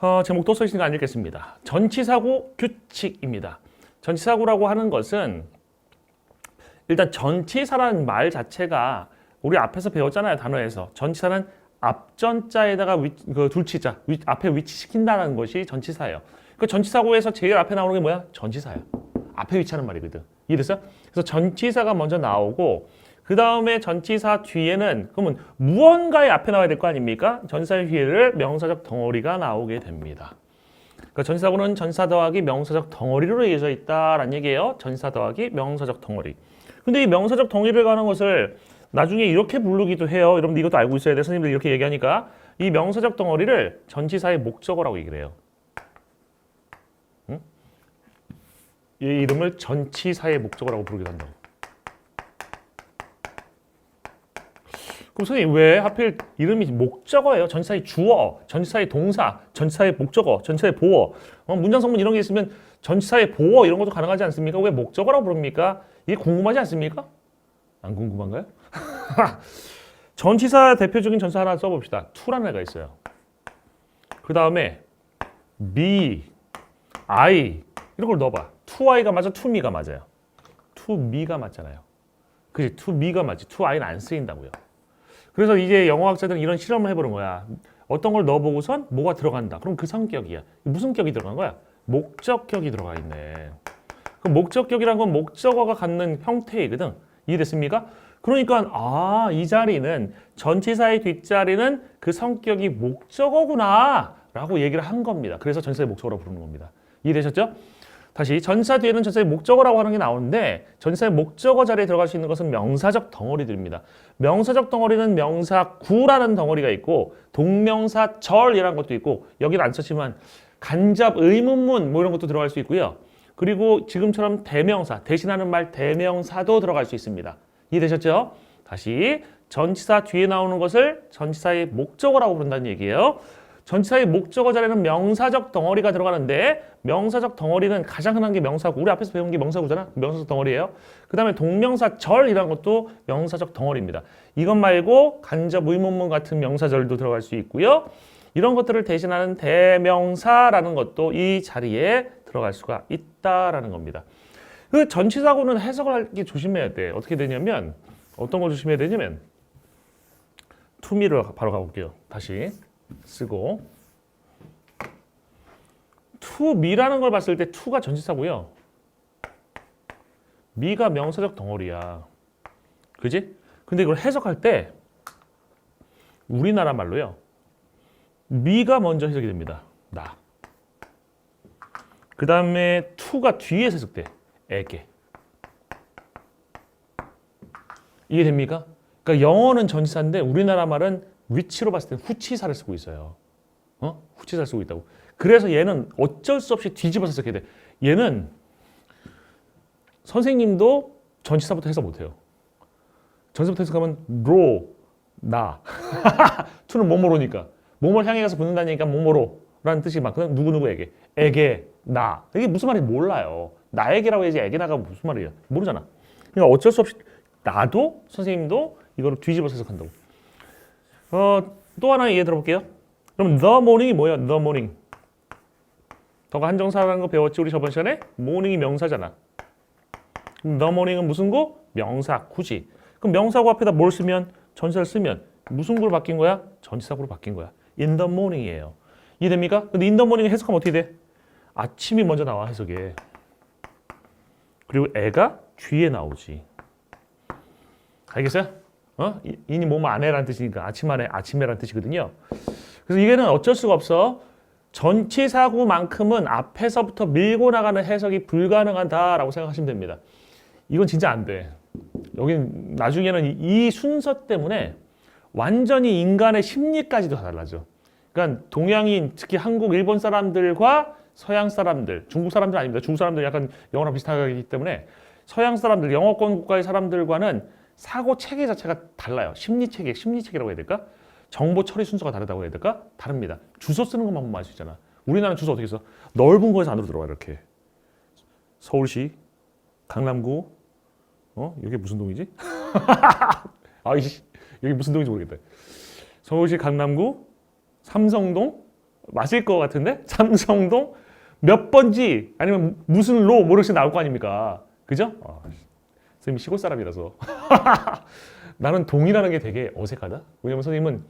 어, 제목도 써 있으니까 안 읽겠습니다. 전치사고 규칙입니다. 전치사고라고 하는 것은 일단 전치사라는 말 자체가 우리 앞에서 배웠잖아요 단어에서 전치사는 앞전자에다가 위, 그 둘치자 위, 앞에 위치시킨다는 것이 전치사예요. 그 전치사고에서 제일 앞에 나오는 게 뭐야? 전치사야. 앞에 위치하는 말이거든. 이해됐어? 그래서 전치사가 먼저 나오고 그 다음에 전치사 뒤에는 그러면 무언가의 앞에 나와야 될 거 아닙니까? 전치사 뒤에를 명사적 덩어리가 나오게 됩니다. 그러니까 전치사고는 전사 더하기 명사적 덩어리로 이어져 있다라는 얘기예요. 전사 더하기 명사적 덩어리. 근데 이 명사적 덩어리를 가는 것을 나중에 이렇게 부르기도 해요. 여러분 이것도 알고 있어야 돼. 선생님들 이렇게 얘기하니까 이 명사적 덩어리를 전치사의 목적어라고 얘기를 해요. 응? 이 이름을 전치사의 목적어라고 부르기도 한다고. 그럼 선생님 왜 하필 이름이 목적어예요? 전치사의 주어, 전치사의 동사, 전치사의 목적어, 전치사의 보어. 어, 문장 성분 이런 게 있으면 전치사의 보어 이런 것도 가능하지 않습니까? 왜 목적어라고 부릅니까? 이게 궁금하지 않습니까? 안 궁금한가요? 전치사 대표적인 전사 하나 써봅시다. to라는 애가 있어요. 그 다음에 me, I 이런 걸 넣어봐. to I가 맞아, to me가 맞아요. to me가 맞잖아요. 그지? to me가 맞지. to I는 안 쓰인다고요. 그래서 이제 영어학자들은 이런 실험을 해보는 거야. 어떤 걸 넣어보고선 뭐가 들어간다. 그럼 그 성격이야. 무슨 격이 들어간 거야? 목적격이 들어가 있네. 그 목적격이란 건 목적어가 갖는 형태이거든. 이해됐습니까? 그러니까 아, 이 자리는 전치사의 뒷자리는 그 성격이 목적어구나 라고 얘기를 한 겁니다. 그래서 전치사의 목적어라고 부르는 겁니다. 이해되셨죠? 다시 전사 뒤에는 전사의 목적어라고 하는 게 나오는데 전사의 목적어 자리에 들어갈 수 있는 것은 명사적 덩어리들입니다. 명사적 덩어리는 명사구라는 덩어리가 있고 동명사 절이라는 것도 있고 여기는 안 썼지만 간접 의문문 뭐 이런 것도 들어갈 수 있고요. 그리고 지금처럼 대명사 대신하는 말 대명사도 들어갈 수 있습니다. 이해되셨죠? 다시 전치사 뒤에 나오는 것을 전치사의 목적어라고 부른다는 얘기예요. 전치사의 목적어 자리에는 명사적 덩어리가 들어가는데 명사적 덩어리는 가장 흔한 게 명사구. 우리 앞에서 배운 게 명사구잖아. 명사적 덩어리예요. 그 다음에 동명사 절이라는 것도 명사적 덩어리입니다. 이것 말고 간접 의문문 같은 명사절도 들어갈 수 있고요. 이런 것들을 대신하는 대명사라는 것도 이 자리에 들어갈 수가 있다라는 겁니다. 그 전치사고는 해석을 할게 조심해야 돼. 어떻게 되냐면 어떤 걸 조심해야 되냐면 투미를 바로 가볼게요. 다시 쓰고 투미라는 걸 봤을 때 투가 전치사고요. 미가 명사적 덩어리야. 그지? 근데 이걸 해석할 때 우리나라 말로요. 미가 먼저 해석이 됩니다. 나. 그 다음에 투가 뒤에 해석돼. 에게. 이해됩니까? 그러니까 영어는 전치사인데 우리나라 말은 위치로 봤을 때 후치사를 쓰고 있어요. 어? 후치사를 쓰고 있다고. 그래서 얘는 어쩔 수 없이 뒤집어서 쓰게 돼. 얘는 선생님도 전치사부터 해석 못해요. 전치사부터 해석하면 로, 나. 투는 뭐뭐로니까. 뭐뭐 향해 가서 얘기가 뭐뭐로라는 뜻이 많거든. 누구누구에게. 에게, 나. 이게 무슨 말인지 몰라요. 나에게라고 해야지 에게 나가 무슨 말이야. 모르잖아. 그러니까 어쩔 수 없이 나도 선생님도 이거를 뒤집어서 해석한다고. 어, 또 하나 예를 들어볼게요. 그럼 the morning이 뭐야? the morning. 더가 한정사라는 거 배웠지 우리 저번 시간에? morning이 명사잖아. 그럼 the morning은 무슨 구? 명사, 구지. 그럼 명사구 앞에다 뭘 쓰면? 전사를 쓰면 무슨 구로 바뀐 거야? 전치사구로 바뀐 거야. in the morning이에요. 이해됩니까? 근데 in the morning 해석하면 어떻게 돼? 아침이 먼저 나와 해석에. 그리고 애가 뒤에 나오지. 알겠어요? 어? 이- 이니 몸 안에라는 뜻이니까 아침 안에 아침에라는 뜻이거든요. 그래서 이게는 어쩔 수가 없어. 전치사구만큼은 앞에서부터 밀고 나가는 해석이 불가능하다라고 생각하시면 됩니다. 이건 진짜 안 돼. 여긴 나중에는 이- 이 순서 때문에 완전히 인간의 심리까지도 다 달라져. 그러니까 동양인 특히 한국, 일본 사람들과 서양 사람들, 중국 사람들 아닙니다. 중국 사람들 약간 영어랑 비슷하기 때문에 서양 사람들, 영어권 국가의 사람들과는 사고 체계 자체가 달라요. 심리 체계, 심리 체계라고 해야 될까? 정보 처리 순서가 다르다고 해야 될까? 다릅니다. 주소 쓰는 것만 보면 알 수 있잖아. 우리나라는 주소 어떻게 써? 넓은 거에서 안으로 들어와 이렇게. 서울시, 강남구, 어? 이게 무슨 동이지? 아이씨, 여기 무슨 동인지 모르겠다. 서울시 강남구, 삼성동, 맞을 것 같은데 삼성동 몇 번지 아니면 무슨 로 모르시 나올 거 아닙니까? 그죠? 어, 선생님 시골 사람이라서 나는 동이라는 게 되게 어색하다. 왜냐면 선생님은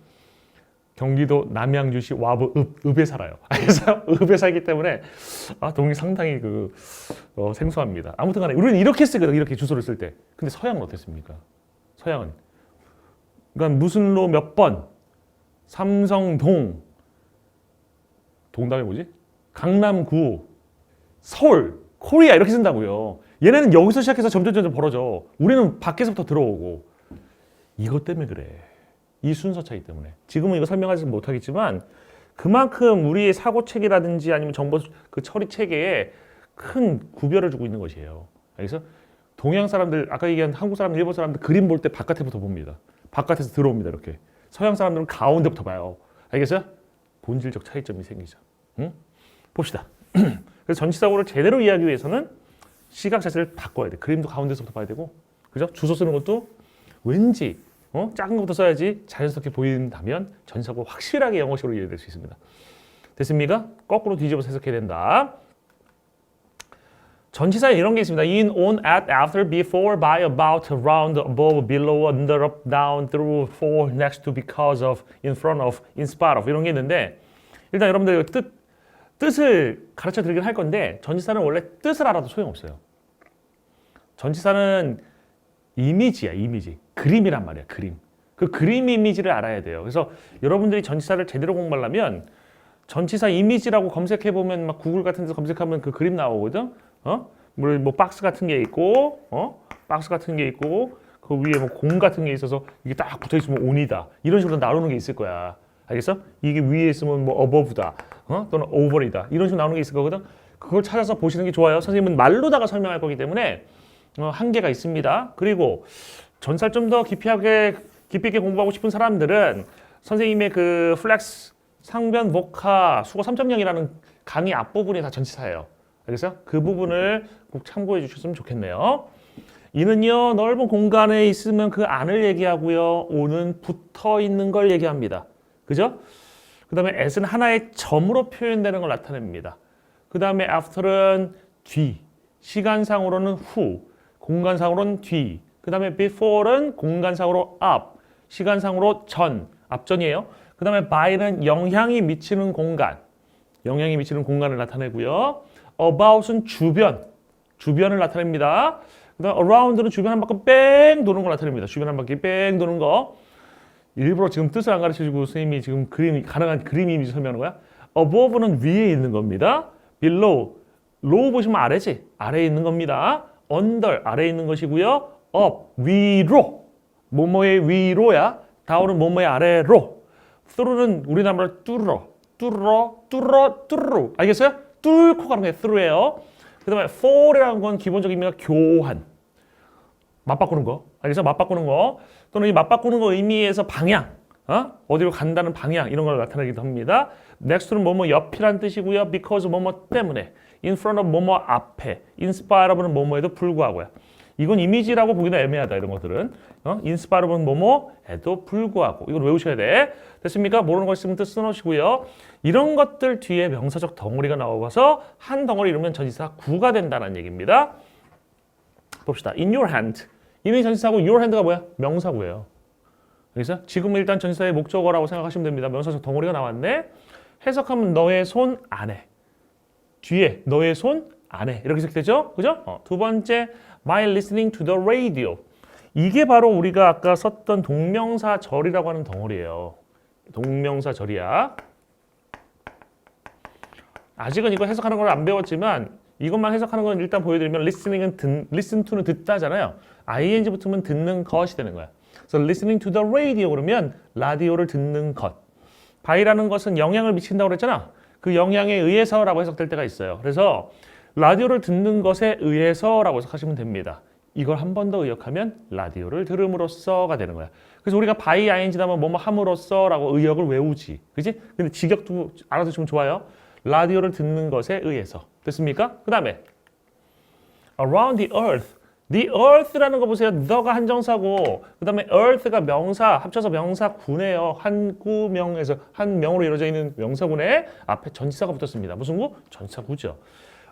경기도 남양주시 와부 읍, 읍에 살아요. 그래서 읍에 살기 때문에 아 동이 상당히 그 어, 생소합니다. 아무튼간에 우리는 이렇게 쓰거든 이렇게 주소를 쓸 때. 근데 서양은 어땠습니까? 서양은 그러니까 무슨 로 몇 번, 삼성동, 동담이 뭐지? 강남구, 서울, 코리아 이렇게 쓴다고요. 얘네는 여기서 시작해서 점점 점점 벌어져. 우리는 밖에서부터 들어오고 이것 때문에 그래. 이 순서 차이 때문에. 지금은 이거 설명하지 못하겠지만 그만큼 우리의 사고 체계라든지 아니면 정보 그 처리 체계에 큰 구별을 주고 있는 것이에요. 그래서 동양 사람들 아까 얘기한 한국 사람들, 일본 사람들 그림 볼 때 바깥에부터 봅니다. 바깥에서 들어옵니다. 이렇게. 서양 사람들은 가운데부터 봐요. 알겠어요? 본질적 차이점이 생기죠. 응? 봅시다. 그래서 전치사고를 제대로 이해하기 위해서는 시각 자체를 바꿔야 돼. 그림도 가운데서부터 봐야 되고, 그죠? 주소 쓰는 것도 왠지 어? 작은 것부터 써야지 자연스럽게 보인다면 전치사고 확실하게 영어식으로 이해될 수 있습니다. 됐습니까? 거꾸로 뒤집어서 해석해야 된다. 전치사에 이런 게 있습니다. in, on, at, after, before, by, about, around, above, below, under, up, down, through, for, next to, because of, in front of, in spite of 이런 게 있는데 일단 여러분들 뜻 뜻을 가르쳐 드리긴 할 건데 전치사는 원래 뜻을 알아도 소용없어요. 전치사는 이미지야, 이미지. 그림이란 말이야, 그림. 그 그림 이미지를 알아야 돼요. 그래서 여러분들이 전치사를 제대로 공부하려면 전치사 이미지라고 검색해 보면 막 구글 같은 데서 검색하면 그 그림 나오거든. 어? 뭐, 뭐 박스 같은 게 있고, 어? 박스 같은 게 있고, 그 위에 뭐 공 같은 게 있어서 이게 딱 붙어 있으면 온이다. 이런 식으로 나오는 게 있을 거야. 알겠어? 이게 위에 있으면 뭐 어버브다. 어? 또는 오버이다. 이런 식으로 나오는 게 있을 거거든. 그걸 찾아서 보시는 게 좋아요. 선생님은 말로다가 설명할 거기 때문에 어, 한계가 있습니다. 그리고 전사를 좀더 깊이하게 깊이 있게 공부하고 싶은 사람들은 선생님의 그 플렉스 상변 목화 수거 3.0이라는 강의 앞부분이 다 전치사예요. 알겠어요? 그 부분을 꼭 참고해 주셨으면 좋겠네요. 이는요 넓은 공간에 있으면 그 안을 얘기하고요. 오는 붙어 있는 걸 얘기합니다. 그죠? 그 다음에 at은 하나의 점으로 표현되는 걸 나타냅니다. 그 다음에 after는 뒤, 시간상으로는 후, 공간상으로는 뒤. 그 다음에 before는 공간상으로 앞, 시간상으로 전, 앞전이에요. 그 다음에 by는 영향이 미치는 공간, 영향이 미치는 공간을 나타내고요. about은 주변, 주변을 나타냅니다. 그 다음 around는 주변 한 바퀴 뺑 도는 걸 나타냅니다. 주변 한 바퀴 뺑 도는 거. 일부러 지금 뜻을 안 가르쳐주고 선생님이 지금 그림 가능한 그림 이미지 설명하는 거야. above는 위에 있는 겁니다. below, low 보시면 아래지 아래에 있는 겁니다. under 아래에 있는 것이고요. up 위로 뭐뭐의 위로야. down은 뭐뭐의 아래로. through는 우리나라 말로 뚫어, 뚫어, 뚫어, 뚫어. 알겠어요? 뚫고 가는 게 through예요. 그 다음에 fall이라는 건 기본적인 의미가 교환. 맞바꾸는 거. 알겠어? 맞바꾸는 거. 또는 이 맞바꾸는 거 의미에서 방향. 어? 어디로 간다는 방향 이런 걸 나타내기도 합니다. next는 뭐뭐 옆이란 뜻이고요. because 뭐뭐 때문에. in front of 뭐뭐 앞에. in spite of는 뭐뭐에도 불구하고요. 이건 이미지라고 보기는 애매하다 이런 것들은. 어? in spite of는 뭐뭐에도 불구하고. 이걸 외우셔야 돼. 됐습니까? 모르는 거 있으면 뜻 써놓으시고요. 이런 것들 뒤에 명사적 덩어리가 나와서 한 덩어리 이루면 전치사 구가 된다는 얘기입니다. 봅시다. in your hand. 이는 전치사고 your hand가 뭐야? 명사구예요. 그래서 지금 일단 전치사의 목적어라고 생각하시면 됩니다. 명사적 덩어리가 나왔네. 해석하면 너의 손 안에. 뒤에 너의 손 안에 이렇게 해석되죠? 그죠? 어, 두 번째 my listening to the radio. 이게 바로 우리가 아까 썼던 동명사 절이라고 하는 덩어리예요. 동명사 절이야. 아직은 이거 해석하는 걸 안 배웠지만 이것만 해석하는 건 일단 보여드리면 listening은 듣, listen to는 듣다잖아요. Ing 붙으면 듣는 것이 되는 거야. 그래서 listening to the radio 그러면 라디오를 듣는 것. by라는 것은 영향을 미친다고 그랬잖아. 그 영향에 의해서라고 해석될 때가 있어요. 그래서 라디오를 듣는 것에 의해서라고 해석하시면 됩니다. 이걸 한 번 더 의역하면 라디오를 들음으로써가 되는 거야. 그래서 우리가 by ing 다음에 뭐뭐 함으로써라고 의역을 외우지. 그지? 근데 직역도 알아두시면 좋아요. 라디오를 듣는 것에 의해서. 됐습니까? 그 다음에 around the earth The earth라는 거 보세요. the가 한정사고 그 다음에 earth가 명사 합쳐서 명사구네요. 한 구명에서 한 명으로 이루어져 있는 명사구에 앞에 전치사가 붙었습니다. 무슨 구? 전치사구죠.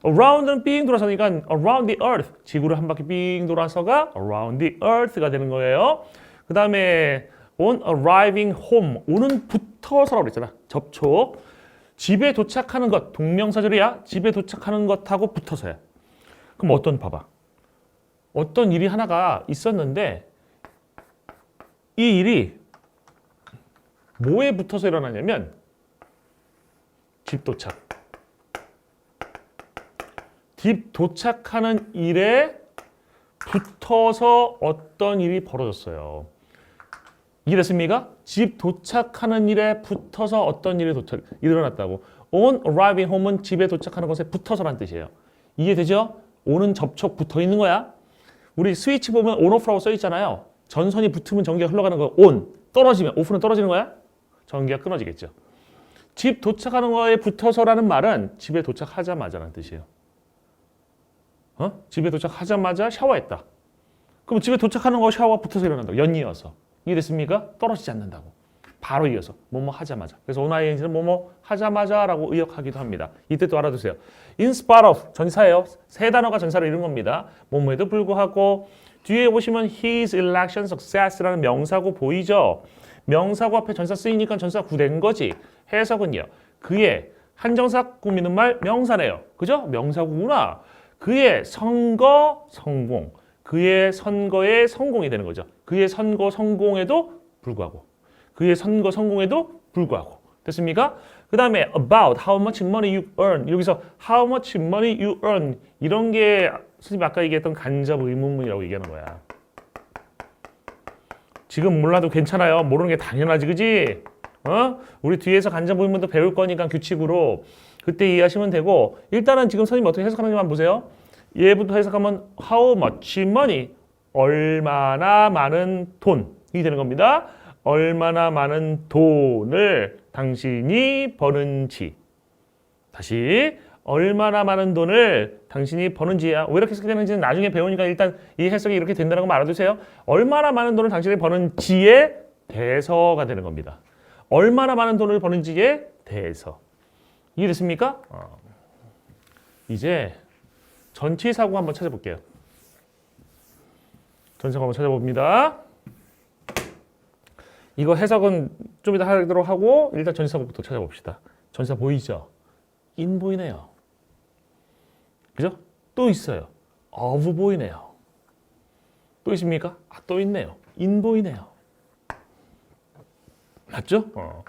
around는 삥 돌아서니까 around the earth 지구를 한 바퀴 삥 돌아서가 around the earth가 되는 거예요. 그 다음에 on arriving home 오는 붙어서라고 그랬잖아. 접촉. 집에 도착하는 것 동명사절이야. 집에 도착하는 것하고 붙어서야. 그럼 어떤 봐봐. 어떤 일이 하나가 있었는데 이 일이 뭐에 붙어서 일어나냐면 집 도착. 집 도착하는 일에 붙어서 어떤 일이 벌어졌어요. 이해됐습니까? 집 도착하는 일에 붙어서 어떤 일이 도착, 일어났다고. On arriving home은 집에 도착하는 것에 붙어서란 뜻이에요. 이해되죠? on은 접촉 붙어 있는 거야. 우리 스위치 보면 off라고 써 있잖아요. 전선이 붙으면 전기가 흘러가는 거 on. 떨어지면 off는 떨어지는 거야. 전기가 끊어지겠죠. 집 도착하는 거에 붙어서라는 말은 집에 도착하자마자라는 뜻이에요. 어? 집에 도착하자마자 샤워했다. 그럼 집에 도착하는 거 샤워가 붙어서 일어난다고. 연이어서. 이해됐습니까? 떨어지지 않는다고. 바로 이어서 뭐뭐 하자마자. 그래서 onING는 뭐뭐 하자마자라고 의역하기도 합니다. 이때 또 알아두세요. in spite of 전사예요. 세 단어가 전사를 이룬 겁니다. 뭐뭐에도 불구하고 뒤에 보시면 his election success라는 명사고 보이죠? 명사고 앞에 전사 쓰이니까 전사 구된 거지. 해석은요. 그의 한정사 꾸미는 말 명사네요. 그죠? 명사구구나. 그의 선거 성공. 그의 선거의 성공이 되는 거죠. 그의 선거 성공에도 불구하고. 그의 선거 성공에도 불구하고. 됐습니까? 그 다음에 about how much money you earn. 여기서 how much money you earn. 이런 게 선생님 아까 얘기했던 간접 의문문이라고 얘기하는 거야. 지금 몰라도 괜찮아요. 모르는 게 당연하지, 그지? 어? 우리 뒤에서 간접 의문도 배울 거니까 규칙으로 그때 이해하시면 되고 일단은 지금 선생님 어떻게 해석하는지만 보세요. 얘부터 해석하면 how much money 얼마나 많은 돈이 되는 겁니다. 얼마나 많은 돈을 당신이 버는지 다시 얼마나 많은 돈을 당신이 버는지야. 왜 이렇게 해석되는지는 나중에 배우니까 일단 이 해석이 이렇게 된다는 거 알아두세요. 얼마나 많은 돈을 당신이 버는지에 대해서가 되는 겁니다. 얼마나 많은 돈을 버는지에 대해서. 이해됐습니까? 어. 이제 전치사고 한번 찾아볼게요. 전치사고 한번 찾아봅니다. 이거 해석은 좀 이따 하도록 하고 일단 전치사고부터 찾아봅시다. 전치사 보이죠? 인 보이네요. 그죠? 또 있어요. of 보이네요. 또 있습니까? 아, 또 있네요. 인 보이네요. 맞죠? 어.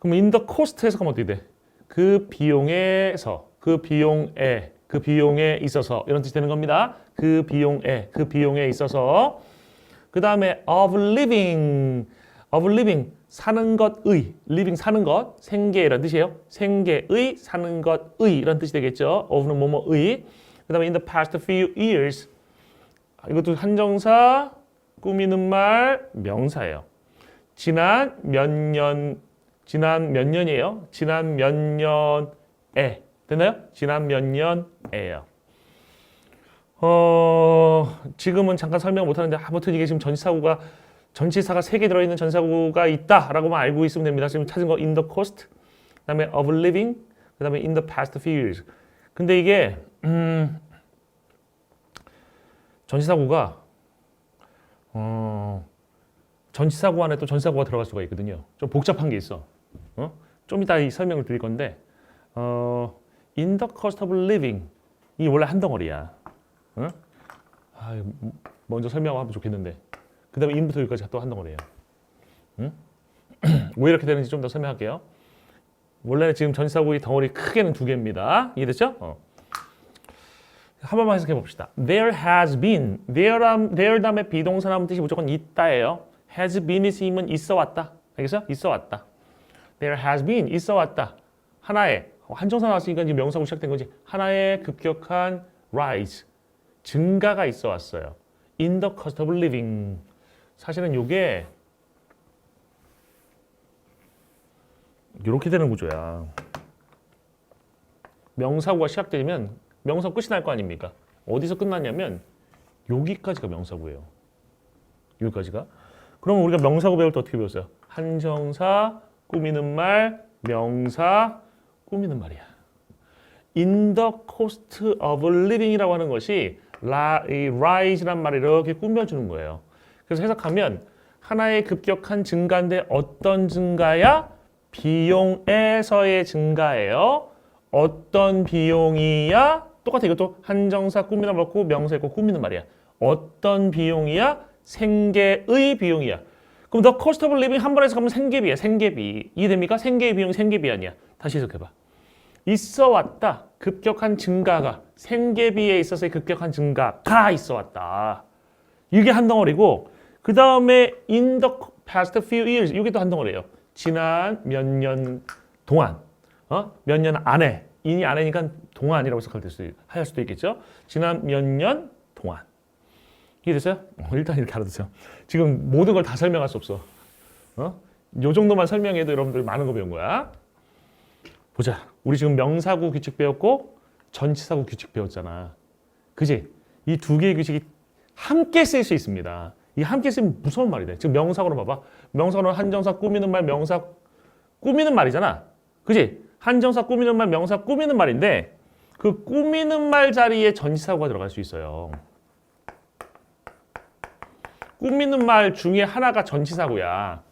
그럼 in the cost 해석하면 어떻게 돼? 그 비용에서 그 비용에 그 비용에 있어서 이런 뜻이 되는 겁니다. 그 비용에 그 비용에 있어서 그 다음에 of living of living 사는 것의 living 사는 것 생계 이런 뜻이에요. 생계의 사는 것의 이런 뜻이 되겠죠. of는 뭐뭐의 그 다음에 in the past few years 이것도 한정사 꾸미는 말 명사예요. 지난 몇 년, 지난 몇 년이에요? 지난 몇 년에 됐나요? 지난 몇 년에요. 어, 지금은 잠깐 설명 못 하는데 아무튼 이게 지금 전치사구가 전치사가 세개 들어있는 전치사구가 있다라고만 알고 있으면 됩니다. 지금 찾은 거 in the cost, 그 다음에 of living, 그 다음에 in the past few years. 근데 이게 음, 전치사구가 어, 전치사구 안에 또 전치사구가 들어갈 수가 있거든요. 좀 복잡한 게 있어. 어? 좀 이따 이 설명을 드릴 건데 어, in the cost of living 이 원래 한 덩어리야. 어? 아, 먼저 설명하면 좋겠는데 그 다음에 in부터 여기까지 또한 덩어리예요. 응? 왜 이렇게 되는지 좀 더 설명할게요. 원래는 지금 전치사구의 덩어리 크게는 두 개입니다. 이해됐죠? 어. 한 번만 해석해 봅시다. There has been. There, there 다음에 비동사 나온 뜻이 무조건 있다예요. has been이 쓰이면 있어 왔다. 알겠어요? 있어 왔다. There has been. 있어 왔다. 하나의 한정사 나왔으니까 이제 명사로 시작된 거지. 하나의 급격한 rise. 증가가 있어 왔어요. In the cost of living. 사실은 이게 이렇게 되는 구조야. 명사구가 시작되면 명사 끝이 날 거 아닙니까? 어디서 끝났냐면 여기까지가 명사구예요. 여기까지가. 그러면 우리가 명사구 배울 때 어떻게 배웠어요? 한정사, 꾸미는 말, 명사, 꾸미는 말이야. In the cost of living이라고 하는 것이 rise란 말을 이렇게 꾸며주는 거예요. 그래서 해석하면 하나의 급격한 증가인데 어떤 증가야? 비용에서의 증가예요. 어떤 비용이야? 똑같아 이것도 한정사 꾸미는 말고 명사 있고 꾸미는 말이야. 어떤 비용이야? 생계의 비용이야. 그럼 너 of living 한 번에 해석하면 생계비야. 생계비. 이해됩니까? 생계의 비용 생계비 아니야. 다시 해석해봐. 있어 왔다. 급격한 증가가 생계비에 있어서의 급격한 증가가 있어 왔다. 이게 한 덩어리고 그 다음에 in the past few years 이게 또한 덩어리예요. 지난 몇 년 동안 어? 몇 년 안에 인이 안에니까 동안이라고 해석할 수, 할 수도 있겠죠. 지난 몇 년 동안 이해됐어요? 어, 일단 이렇게 알아두세요. 지금 모든 걸 다 설명할 수 없어. 어? 요 정도만 설명해도 여러분들 많은 거 배운 거야. 보자. 우리 지금 명사구 규칙 배웠고 전치사구 규칙 배웠잖아. 그지? 이 두 개의 규칙이 함께 쓸 수 있습니다. 이 함께 쓰면 무서운 말이 돼. 지금 명사구로 봐봐. 명사구는 한정사 꾸미는 말, 명사 꾸미는 말이잖아. 그지? 한정사 꾸미는 말, 명사 꾸미는 말인데 그 꾸미는 말 자리에 전치사구가 들어갈 수 있어요. 꾸미는 말 중에 하나가 전치사구야.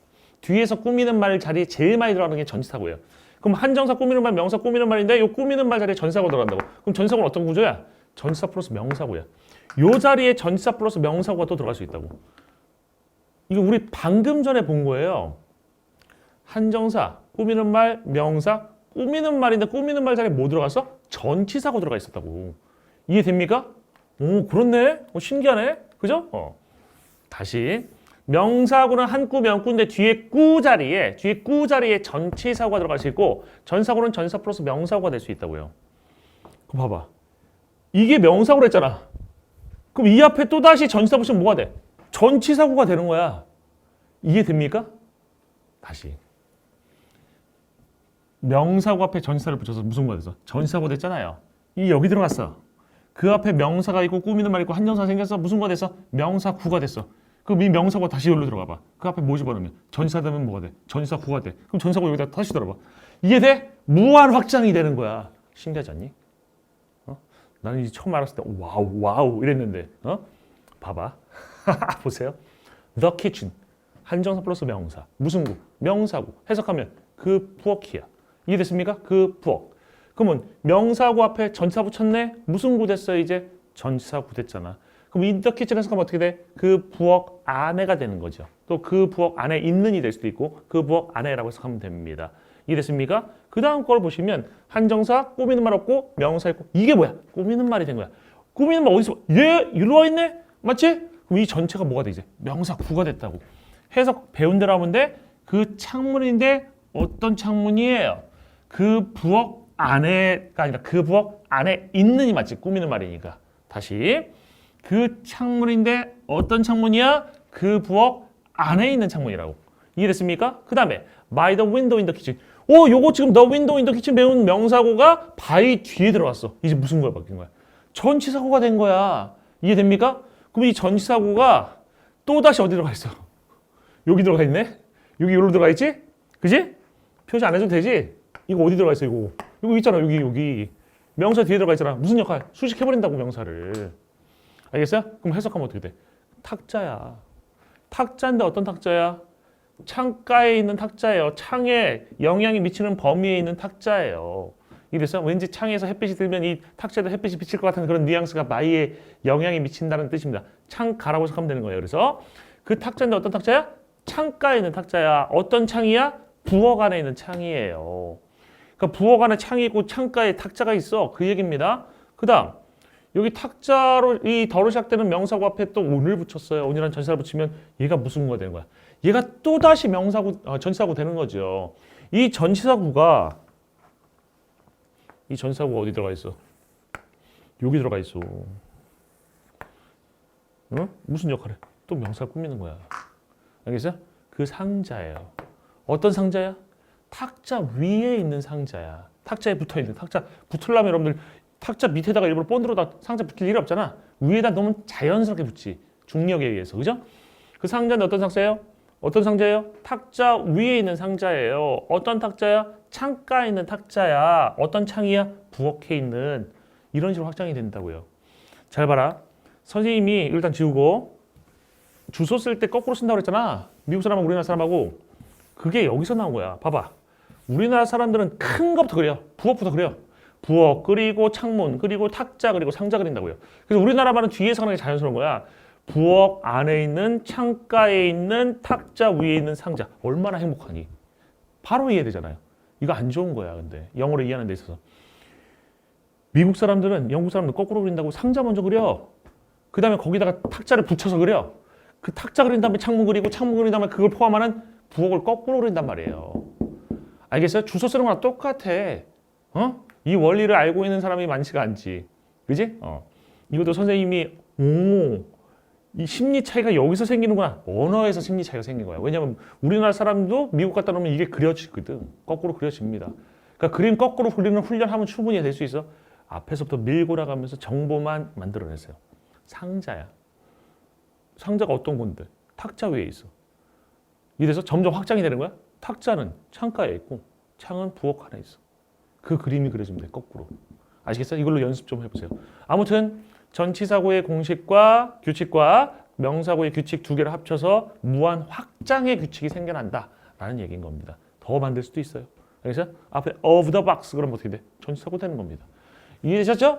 뒤에서 꾸미는 말 자리에 제일 많이 들어가는 게 전치사구예요. 그럼 한정사 꾸미는 말, 명사 꾸미는 말인데 이 꾸미는 말 자리에 전치사구 들어간다고. 그럼 전치사구는 어떤 구조야? 전치사 플러스 명사구야. 요 자리에 전치사 플러스 명사구가 또 들어갈 수 있다고. 이거 우리 방금 전에 본 거예요. 한정사, 꾸미는 말, 명사, 꾸미는 말인데 꾸미는 말 자리에 뭐 들어갔어? 전치사구 들어가 있었다고. 이해됩니까? 오, 그렇네. 어, 신기하네. 그죠? 어. 다시. 명사구는 한꾸 명꾸인데 뒤에 꾸 자리에 뒤에 꾸 자리에 전치사구가 들어갈 수 있고 전사구는 전사 플러스 명사구가 될 수 있다고요. 그럼 봐봐. 이게 명사구로 했잖아. 그럼 이 앞에 또 다시 전치사 붙이면 뭐가 돼? 전치사구가 되는 거야. 이해됩니까? 다시. 명사구 앞에 전치사를 붙여서 무슨 거 됐어? 전치사구 됐잖아요. 이 여기 들어갔어. 그 앞에 명사가 있고 꾸미는 말 있고 한정사 생겼어. 무슨 거 됐어? 명사구가 됐어. 그럼 이 명사구가 다시 여기로 들어가 봐. 그 앞에 뭐 집어넣으면 전치사 되면 뭐가 돼? 전치사구가 돼. 그럼 전치사구 여기다 다시 들어봐. 이게 돼? 무한 확장이 되는 거야. 신기하지 않니? 어? 나는 이제 처음 알았을 때 와우 와우 이랬는데 어? 봐봐. 보세요. The kitchen 한정사 플러스 명사 무슨 구 명사구 해석하면 그 부엌이야. 이해됐습니까? 그 부엌. 그러면 명사구 앞에 전치사 붙였네. 무슨 구 됐어 이제 전치사구 됐잖아. 그럼 인더 키친 해석하면 어떻게 돼? 그 부엌 안에가 되는 거죠. 또 그 부엌 안에 있는이 될 수도 있고 그 부엌 안에라고 해석하면 됩니다. 이해됐습니까? 그 다음 걸 보시면 한정사 꾸미는 말 없고 명사 있고 이게 뭐야? 꾸미는 말이 된 거야. 꾸미는 말 어디서? 얘 일로 와 있네? 맞지? 그럼 이 전체가 뭐가 돼 이제? 명사 구가 됐다고. 해석 배운 대로 하면 돼. 그 창문인데 어떤 창문이에요? 그 부엌 안에가 아니라 그 부엌 안에 있는이 맞지? 꾸미는 말이니까. 다시. 그 창문인데 어떤 창문이야? 그 부엌 안에 있는 창문이라고. 이해됐습니까? 그 다음에 by the window in the kitchen. 오, 요거 지금 window in the kitchen 배운 명사고가 by 뒤에 들어갔어. 이제 무슨 거야 바뀐 거야? 전치사고가 된 거야. 이해됩니까? 그럼 이 전치사고가 또 다시 어디 들어가 있어? 여기 들어가 있네? 여기 여기로 들어가 있지? 그지? 표시 안 해줘도 되지? 이거 어디 들어가 있어 이거? 이거 있잖아 여기 여기 명사 뒤에 들어가 있잖아. 무슨 역할? 수식해버린다고 명사를. 알겠어요? 그럼 해석하면 어떻게 돼? 탁자야. 탁자인데 어떤 탁자야? 창가에 있는 탁자예요. 창에 영향이 미치는 범위에 있는 탁자예요. 이래서 왠지 창에서 햇빛이 들면 이 탁자에도 햇빛이 비칠 것 같은 그런 뉘앙스가 마이에 영향이 미친다는 뜻입니다. 창가라고 생각하면 되는 거예요. 그래서 그 탁자인데 어떤 탁자야? 창가에 있는 탁자야. 어떤 창이야? 부엌 안에 있는 창이에요. 그러니까 부엌 안에 창이 있고 창가에 탁자가 있어. 그 얘기입니다. 그 다음 여기 탁자로 이 더로 시작되는 명사구 앞에 또 오늘 붙였어요. 오늘한 전사를 붙이면 얘가 무슨 구가 되는 거야? 얘가 또 다시 명사구 어, 전치사구 되는 거죠. 이 전치사구가 이 전치사구가 어디 들어가 있어? 여기 들어가 있어. 어? 무슨 역할을? 또 명사 꾸미는 거야. 알겠어요? 그 상자예요. 어떤 상자야? 탁자 위에 있는 상자야. 탁자에 붙어 있는 탁자 붙으려면 여러분들 탁자 밑에다가 일부러 본드로다 상자 붙일 일이 없잖아. 위에다 넣으면 자연스럽게 붙지. 중력에 의해서. 그죠? 그 상자는 어떤 상자예요? 어떤 상자예요? 탁자 위에 있는 상자예요. 어떤 탁자야? 창가에 있는 탁자야. 어떤 창이야? 부엌에 있는 이런 식으로 확장이 된다고요. 잘 봐라. 선생님이 일단 지우고 주소 쓸 때 거꾸로 쓴다고 그랬잖아. 미국 사람하고 우리나라 사람하고 그게 여기서 나온 거야. 봐봐. 우리나라 사람들은 큰 것부터 그려. 부엌부터 그려. 부엌 그리고 창문 그리고 탁자 그리고 상자 그린다고요. 그래서 우리나라 말은 뒤에서 하는 게 자연스러운 거야. 부엌 안에 있는 창가에 있는 탁자 위에 있는 상자 얼마나 행복하니? 바로 이해되잖아요. 이거 안 좋은 거야, 근데 영어로 이해하는 데 있어서 미국 사람들은 영국 사람들 거꾸로 그린다고 상자 먼저 그려. 그 다음에 거기다가 탁자를 붙여서 그려. 그 탁자 그린 다음에 창문 그리고 창문 그린 다음에 그걸 포함하는 부엌을 거꾸로 그린단 말이에요. 알겠어요? 주소 쓰는 거랑 똑같아. 어? 이 원리를 알고 있는 사람이 많지가 않지. 그지? 어. 이것도 선생님이 오, 이 심리 차이가 여기서 생기는구나. 언어에서 심리 차이가 생긴 거야. 왜냐면 우리나라 사람도 미국 갔다 오면 이게 그려지거든. 거꾸로 그려집니다. 그러니까 그림 거꾸로 그리는 훈련하면 충분히 될 수 있어. 앞에서부터 밀고 나가면서 정보만 만들어냈어요. 상자야. 상자가 어떤 건데? 탁자 위에 있어. 이래서 점점 확장이 되는 거야. 탁자는 창가에 있고 창은 부엌 안에 있어. 그 그림이 돼. 거꾸로. 아시겠어요? 이걸로 연습 좀 해보세요. 아무튼 전치사고의 공식과 규칙과 명사고의 규칙 두 개를 합쳐서 무한 확장의 규칙이 생겨난다라는 얘기인 겁니다. 더 만들 수도 있어요. 알겠어요? 앞에 of the box 그러면 어떻게 돼? 전치사고 되는 겁니다. 이해되셨죠?